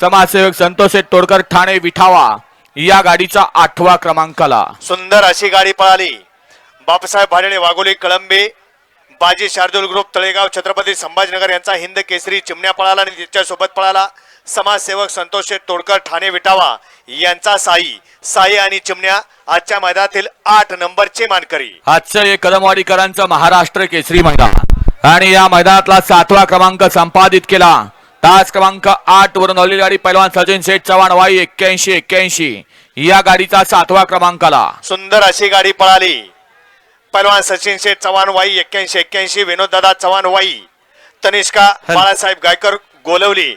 समाजसेवक संतोष तोडकर ठाणे विठावा या गाडीचा आठवा क्रमांकाला. सुंदर अशी गाडी पळाली. बापसाहेब भाडेले वाघोली कळंबे बाजी शार्दूल ग्रुप तळेगाव छत्रपती संभाजीनगर यांचा हिंद केसरी चिमण्या पळाला आणि त्याच्यासोबत पळाला. समाजसेवक संतोष तोडकर ठाणे विटावा यांचा साई साई आणि चिमण्या आजच्या मैदानातील आठ नंबरचे मानकरी. आजचं हे कदमवाडीकरांचं महाराष्ट्र केसरी मैदान. आणि या मैदानातला सातवा क्रमांक संपादित केला. तास क्रमांक आठ वरून आलेली गाडी पैलवान सचिन शेठ चव्हाण वाई एक्क्याऐंशी एक्क्याऐंशी. या गाडीचा सातवा क्रमांकाला. सुंदर अशी गाडी पळाली. पहलवान सचिन शेठ चव्हाण वाई एक्क्याऐंशी एक्क्याऐंशी. विनोद दादा चव्हाण वाई. तनिष्का बाळासाहेब गायकर गोलवली.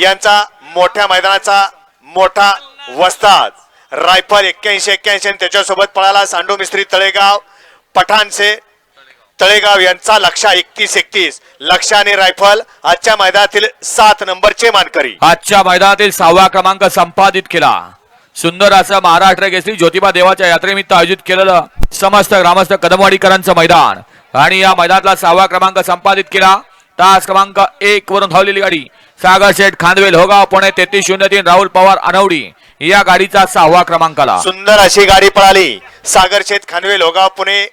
यांचा मोठ्या मैदानाचा मोठा वस्ताद. रायफल एक्क्याऐंशी एक्क्याऐंशी. आणि त्याच्यासोबत पळाला सांडू मिस्त्री तळेगाव. पठाणचे तळेगाव यांचा लक्षा एकतीस एकतीस. लक्षा आणि रायफल आजच्या मैदानातील सात नंबरचे मानकरी. आजच्या मैदानातील सहावा क्रमांक संपादित केला. सुंदर असं महाराष्ट्र केसरी ज्योतिबा देवाच्या यात्रेनिमित्त आयोजित केलेलं समस्त ग्रामस्थ कदमवाडीकरांचं मैदान. आणि या मैदानातला सहावा क्रमांक संपादित केला. तास क्रमांक एक वरून धावलेली गाडी. सागर शेठ खांदवेल होगाव पुणे तेहतीस शून्य तीन राहुल पवार अनवडी या गाडीचा सहावा क्रमांकाला. सुंदर अशी गाडी पळाली. सागर शेत खानवे लोगाव पुणे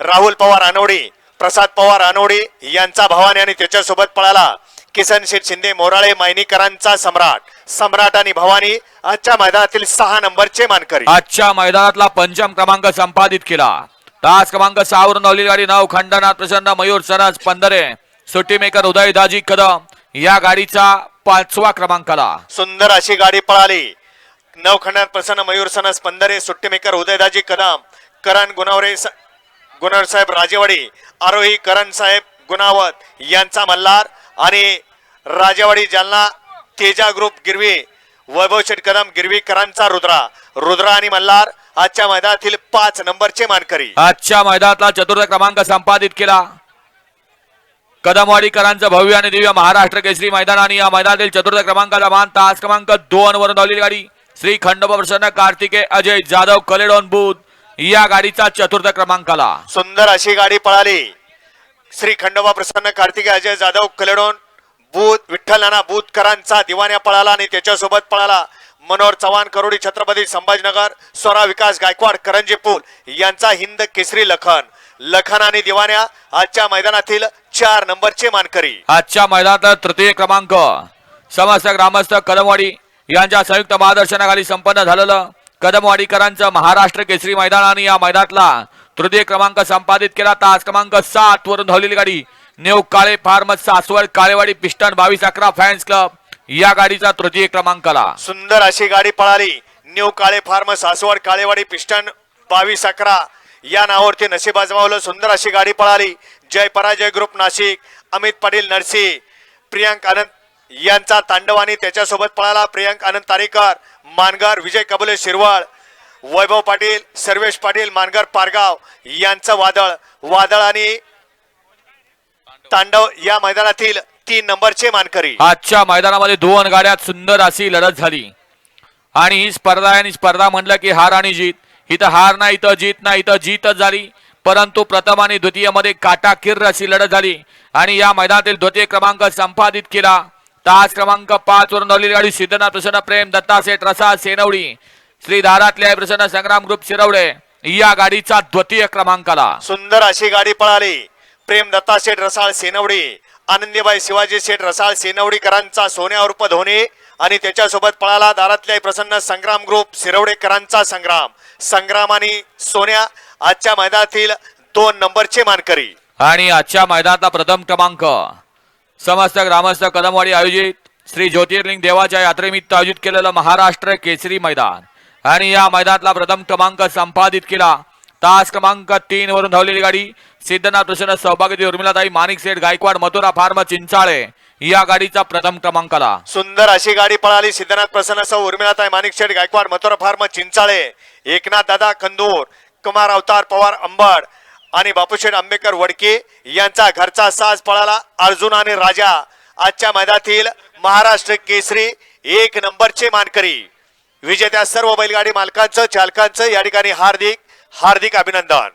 राहुल पवार अनोडी प्रसाद पवार अनोडी यांचा भवानी आणि त्याच्यासोबत पळाला. किसन शेठ शिंदे मोराळे मायनीकरांचा सम्राट. सम्राट आणि भवानी आजच्या मैदानातील सहा नंबरचे मानकरी. आजच्या मैदानातला पंचम क्रमांक संपादित केला. तास क्रमांक सहा वरून धावलेली गाडी नऊ खंडनाथ प्रचंड मयूर सरस पंधरे. सुट्टी मेकर उदय दाजी कदम. या गाडीचा पाचवा क्रमांकाला. सुंदर अशी गाडी पळाली. नवखंडात प्रसन्न मयूर सनस पंधरे. सुट्टी मेकर उदयदाजी कदम. करण गुणावरे स- साहेब राजेवाडी आरोही करण साहेब गुणावत यांचा मल्हार आणि राजेवाडी जालना तेजा ग्रुप गिरवी वैभव शेठ कदम गिरवीकरांचा रुद्रा. रुद्रा आणि मल्हार आजच्या मैदानातील पाच नंबरचे मानकरी. आजच्या मैदानातला चतुर्थ क्रमांक संपादित केला. कदमवाडीकरांचं भव्य आणि दिव्य महाराष्ट्र केसरी मैदान आणि या मैदानातील चतुर्थ क्रमांकाचा मान तास क्रमांक दोन वरून धावलेली गाडी. श्री खंडोबा प्रसन्न कार्तिके अजय जाधव कलेडॉन बुध. या गाडीचा चतुर्थ क्रमांकाला सुंदर अशी गाडी पळाली. श्री खंडोबा प्रसन्न कार्तिके अजय जाधव कलेडोन बूथ विठ्ठल नाना बूथकरांचा दिवाण्या पळाला आणि त्याच्यासोबत पळाला. मनोहर चव्हाण करोडी छत्रपती संभाजीनगर स्वरा विकास गायकवाड करंजी पूल यांचा हिंद केसरी लखन. लखन आणि दिवाण्या आजच्या मैदानातील चार नंबरचे मानकरी. आजच्या मैदानात तृतीय क्रमांक. समस्त ग्रामस्थ कदमवाडी यांच्या संयुक्त मार्गदर्शनाखाली संपन्न झालेलं कदमवाडीकरांचं महाराष्ट्र केसरी मैदान आणि या मैदानातला तृतीय क्रमांक संपादित केला. तास क्रमांक सात वरून धावलेली गाडी नेव काळे फार्मस सासवड काळेवाडी पिस्टन बावीस अकरा फॅन्स क्लब या गाडीचा तृतीय क्रमांकाला. सुंदर अशी गाडी पळाली. New Kale farm Saswad Kalewadi piston बावीस अकरा या नावावरती नशीब आजमावलं. सुंदर अशी गाडी पळाली. जय पराजय ग्रुप नाशिक अमित पाटील नरसी प्रियांक आनंद यांचा तांडव आणि त्याच्यासोबत पळाला प्रियांक आनंद तारेकर. मानगर विजय कबले शिरवळ वैभव पाटील सर्वेश पाटील मानगार पारगाव यांचं वादळ. वादळ आणि तांडव या मैदानातील तीन नंबरचे मानकरी. आजच्या मैदानामध्ये दोन गाड्यात सुंदर अशी लढत झाली. आणि ही स्पर्धा आहे आणि स्पर्धा म्हटलं की हार आणि जीत. इथं हार नाही इथं जीत नाही इथं जीतच झाली. परंतु प्रथम आणि द्वितीयमध्ये काटाकीर अशी लढत झाली. आणि या मैदानातील द्वितीय क्रमांक संपादित केला. तास क्रमांक पाच वरून धावलेली गाडी सिद्धनाथ प्रसन्न प्रेम दत्ता सेठ रसाद सेनवडी श्री दारातल्या प्रसन्न संग्राम ग्रुप शिरवडे. या गाडीचा द्वितीय क्रमांकाला. सुंदर अशी गाडी पळाली. प्रेम दत्ता शेठ रसाळ सेनवडी आनंदीबाई शिवाजी शेठ रसाळ सेनवडीकरांचा सोन्या उर्फ धोनी आणि त्याच्यासोबत पळाला दारातल्या प्रसन्न संग्राम ग्रुप शिरवडेकरांचा संग्राम. संग्राम आणि सोन्या आजच्या मैदानातील दोन नंबरचे मानकरी. आणि आजच्या मैदानातला प्रथम क्रमांक समस्त ग्रामस्थ कदमवाडी आयोजित श्री ज्योतिर्लिंग देवाच्या यात्रेनिमित्त आयोजित केलेलं महाराष्ट्र केसरी मैदान. आणि या मैदानातला प्रथम क्रमांक संपादित केला. तास क्रमांक तीन वरून धावलेली गाडी सिद्धनाथ प्रसन्न सहभागी उर्मिलाताई माणिक सेठ गायकवाड मथुरा फार्म चिंचाळे या गाडीचा प्रथम क्रमांकाला. सुंदर अशी गाडी पळाली. सिद्धनाथ प्रसन्न सौ उर्मिलाताई माणिक शेठ गायकवाड मथुरा फार्म चिंचाळे एकनाथ दादा कंदूर कुमार अवतार पवार अंबड आणि बापूशेठ आंबेकर वडके यांचा घरचा साज पळाला. अर्जुन आणि राजा आजच्या मैदानातील महाराष्ट्र केसरी एक नंबरचे मानकरी. विजेत्या सर्व बैलगाडी मालकांचं चालकांचं या ठिकाणी हार्दिक हार्दिक अभिनंदन.